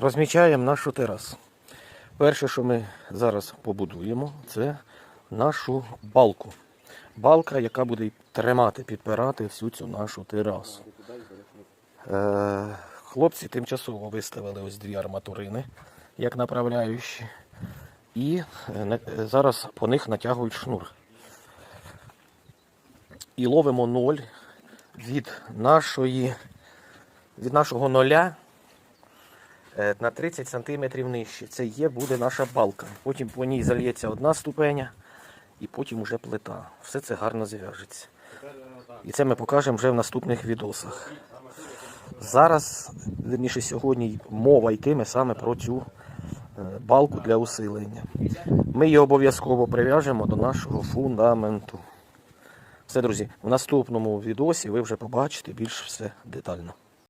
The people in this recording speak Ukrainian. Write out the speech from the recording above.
розмічаємо нашу терасу. Перше, що ми зараз побудуємо, це нашу балку. Балка, яка буде тримати, підпирати всю цю нашу терасу. Е, хлопці тимчасово виставили ось дві арматурини, як направляючі. І е, е, зараз по них натягують шнур. І ловимо ноль від нашої від нашого ноля на 30 см нижче. Це є буде наша балка. Потім по ній зальється одна ступеня і потім уже плита. Все це гарно зв'яжеться. І це ми покажемо вже в наступних відосах. Зараз, вірніше сьогодні, мова йтиме саме про цю е, балку для усилення. Ми її обов'язково прив'яжемо до нашого фундаменту. Все, друзі, в наступному відосі ви вже побачите більш все детально.